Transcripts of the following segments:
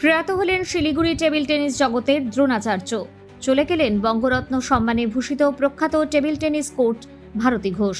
প্রয়াত হলেন Siliguri table tennis জগতের দ্রোণাচার্য। চলে গেলেন বঙ্গরত্ন সম্মানে ভূষিত প্রখ্যাত table tennis coach Bharati Ghosh.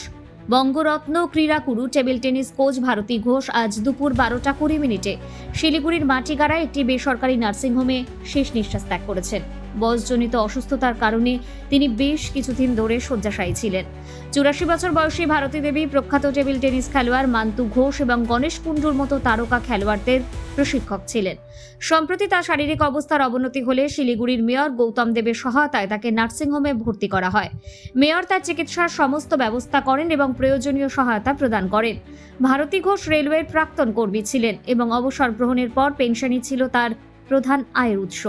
Bangaratna ক্রীড়াকুরু table tennis coach Bharati Ghosh আজ দুপুর বারোটা কুড়ি মিনিটে শিলিগুড়ির মাটিগাড়ায় একটি বেসরকারি নার্সিংহোমে শেষ নিঃশ্বাস ত্যাগ করেছেন। বয়সজনিত অসুস্থতার কারণে তিনি বেশ কিছুদিন ধরে শয্যাশায়ী ছিলেন। চুরাশি বছর বয়সী ভারতী দেবী, প্রখ্যাত টেবিল টেনিস খেলোয়াড় মান্তু ঘোষ এবং গণেশ কুণ্ডুর মতো তারকা খেলোয়াড়দের প্রশিক্ষক ছিলেন। সম্প্রতি তার শারীরিক অবস্থার অবনতি হলে শিলিগুড়ির মেয়র গৌতম দেবের সহায়তায় তাকে নার্সিংহোমে ভর্তি করা হয়। মেয়র তার চিকিৎসার সমস্ত ব্যবস্থা করেন এবং প্রয়োজনীয় সহায়তা প্রদান করেন। ভারতী ঘোষ রেলওয়ের প্রাক্তন কর্মী ছিলেন এবং অবসর গ্রহণের পর পেনশনই ছিল তার প্রধান আয়ের উৎস।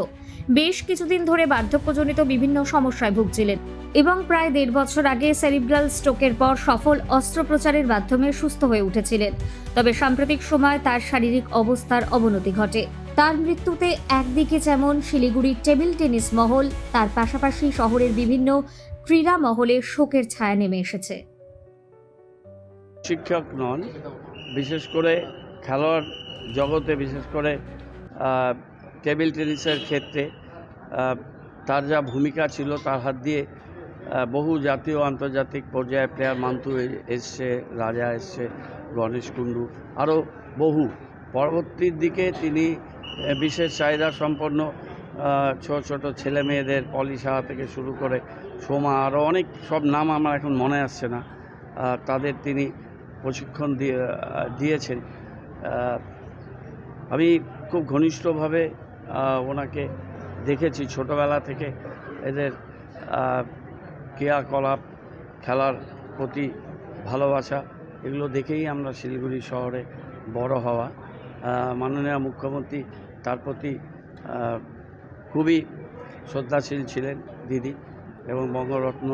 বেশ কিছুদিন ধরে বার্ধক্যজনিত বিভিন্ন সমস্যায় ভুগছিলেন এবং প্রায় দেড় বছর আগে সেরিব্রাল স্ট্রোকের পর সফল অস্ত্রোপচারের মাধ্যমে সুস্থ হয়ে উঠেছিলেন। তবে সাম্প্রতিক সময় তার শারীরিক অবস্থার অবনতি ঘটে। তার মৃত্যুতে একদিকে যেমন শিলিগুড়ির টেবিল টেনিস মহল, তার পাশাপাশি শহরের বিভিন্ন ক্রীড়া মহলে শোকের ছায়া নেমে এসেছে। শিক্ষক নন, বিশেষ করে খেলোয়াড় জগতে বিশেষ করে টেবিল টেনিসের ক্ষেত্রে তার যা ভূমিকা ছিল তার হাত দিয়ে বহু জাতীয় আন্তর্জাতিক পর্যায়ে প্লেয়ার মান্তু এসছে, রাজা এসছে, গণেশ কুণ্ডু, আরও বহু। পরবর্তীর দিকে তিনি বিশেষ চাহিদা সম্পন্ন ছোট ছোট ছেলে মেয়েদের পলিশা থেকে শুরু করে সোমা, আরও অনেক সব নাম আমার এখন মনে আসছে না তাদের তিনি প্রশিক্ষণ দিয়ে দিয়েছেন। আমি খুব ঘনিষ্ঠভাবে ওনাকে দেখেছি ছোটোবেলা থেকে। এদের ক্রিয়াকলাপ, খেলার প্রতি ভালোবাসা, এগুলো দেখেই আমরা শিলিগুড়ি শহরে বড় হওয়া। মাননীয় মুখ্যমন্ত্রী তার প্রতি খুবই শ্রদ্ধাশীল ছিলেন দিদি এবং বঙ্গরত্ন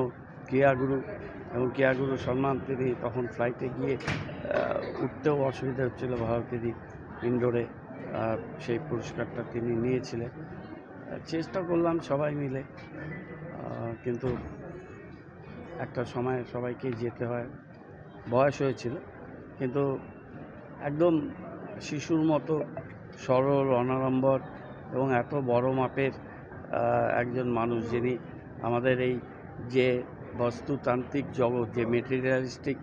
ক্রিয়াগুরু এবং ক্রিয়াগুরু সম্মান তিনি তখন ফ্লাইটে গিয়ে উঠতেও অসুবিধা হচ্ছিল ভারতীদি ইন্ডোরে। সেই পুরস্কারটা তিনি নিয়েছিলেন। চেষ্টা করলাম সবাই মিলে। কিন্তু একটা সময় সবাইকেই যেতে হয়। বয়স হয়েছিল। কিন্তু একদম শিশুর মতো, সরল, অনাড়ম্বর এবং এত বড় মাপের একজন মানুষ যিনি আমাদের এই যে বস্তুতান্ত্রিক জগৎ, যে মেটেরিয়ালিস্টিক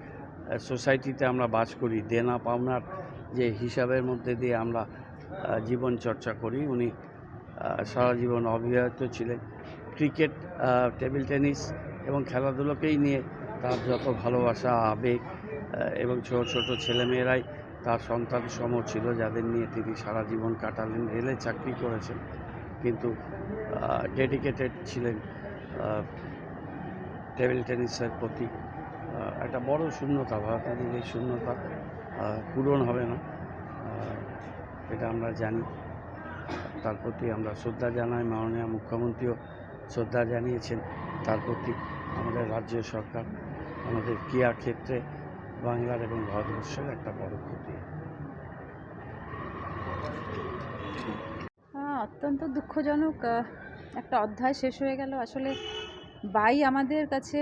সোসাইটিতে আমরা বাস করি, দেনা পাওনার যে হিসাবের মধ্যে দিয়ে আমরা জীবন চর্চা করি। উনি সারা জীবন অবিবাহিত ছিলেন। ক্রিকেট টেবিল টেনিস এবং খেলাধুলোকেই নিয়ে তার যত ভালোবাসা, আবেগ এবং ছোট ছোট ছেলেমেয়েরাই তার সন্তান সম ছিল, যাদের নিয়ে তিনি সারা জীবন কাটালেন রেলে চাকরি করেছেন। কিন্তু ডেডিকেটেড ছিলেন টেবিল টেনিসের প্রতি। একটা বড় শূন্যতা, ভারতের এই শূন্যতা পূরণ হবে না। এটা আমরা জানি। তার প্রতি আমরা শ্রদ্ধা জানাই, মাননীয় মুখ্যমন্ত্রীও শ্রদ্ধা জানিয়েছেন। তার প্রতি আমাদের রাজ্য সরকার, আমাদের ক্রিয়া ক্ষেত্রে বাংলার এবং ভারতবর্ষের একটা বড় ক্ষতি। অত্যন্ত দুঃখজনক একটা অধ্যায় শেষ হয়ে গেল। আসলে বাই আমাদের কাছে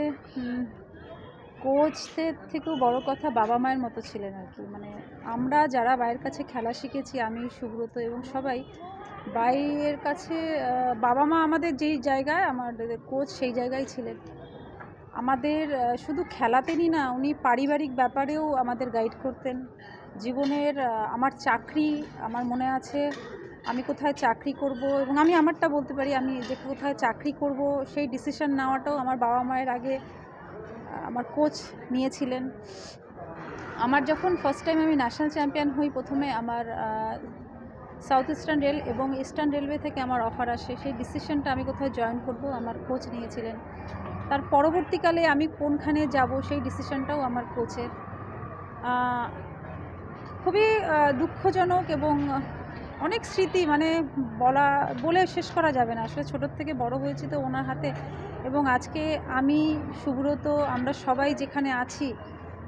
কোচদের থেকেও বড় কথা বাবা মায়ের মতো ছিলেন আর কি। মানে আমরা যারা বাইয়ের কাছে খেলা শিখেছি, আমি, সুব্রত এবং সবাই বাইয়ের কাছে বাবা মা আমাদের যেই জায়গায়, আমাদের কোচ সেই জায়গায় ছিলেন। আমাদের শুধু খেলাতেনই না, উনি পারিবারিক ব্যাপারেও আমাদের গাইড করতেন। জীবনের আমার চাকরি, আমার মনে আছে, আমি কোথায় চাকরি করব এবং আমি আমারটা বলতে পারি, আমি যে কোথায় চাকরি করব, সেই ডিসিশন নেওয়াটাও আমার বাবা মায়ের আগে আমার কোচ নিয়েছিলেন। আমার যখন ফার্স্ট টাইম আমি ন্যাশনাল চ্যাম্পিয়ন হই, প্রথমে আমার সাউথ ইস্টার্ন রেল এবং ইস্টার্ন রেলওয়ে থেকে আমার অফার আসে। সেই ডিসিশনটা আমি কোথায় জয়েন করব, আমার কোচ নিয়েছিলেন। তার পরবর্তীকালে আমি কোনখানে যাব, সেই ডিসিশনটাও আমার কোচের খুবই দুঃখজনক এবং অনেক স্মৃতি মানে বলা বলে শেষ করা যাবে না। আসলে ছোটোর থেকে বড় হয়েছি তো ওনার হাতে। এবং আজকে আমি সুব্রত আমরা সবাই যেখানে আছি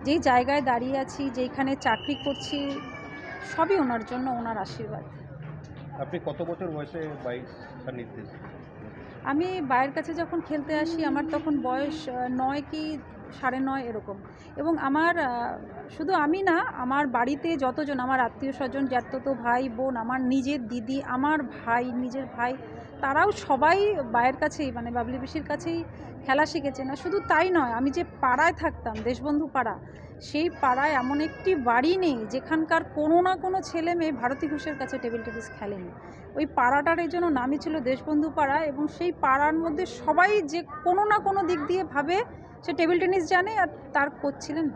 যেই জায়গায় দাঁড়িয়ে আছি যেখানে চাকরি করছি সবই ওনার জন্য ওনার আশীর্বাদ। আপনি কত বছর বয়সে বাইক আমি বাইরের কাছে যখন খেলতে আসি আমার তখন বয়স নয় কি সাড়ে নয় এরকম। এবং আমার শুধু আমি না, আমার বাড়িতে যতজন, আমার আত্মীয় স্বজন, জ্যাঠতো ভাই, বোন, আমার নিজের দিদি, আমার ভাই, নিজের ভাই, তারাও সবাই বায়ের কাছেই মানে বাবলি পিসির কাছেই খেলা শিখেছে না। শুধু তাই নয়, আমি যে পাড়ায় থাকতাম, দেশবন্ধু পাড়া, সেই পাড়ায় এমন একটি বাড়ি নেই, যেখানকার কোনো না কোনো ছেলে মেয়ে ভারতী ঘোষের কাছে টেবিল টেনিস খেলেনি। ওই পাড়াটার এই জন্য নামই ছিল দেশবন্ধু পাড়া এবং সেই পাড়ার মধ্যে সবাই যে কোনো না কোনো দিক দিয়ে ভাবে সে টেবিল টেনিস জানে আর তার কোচ ছিলেন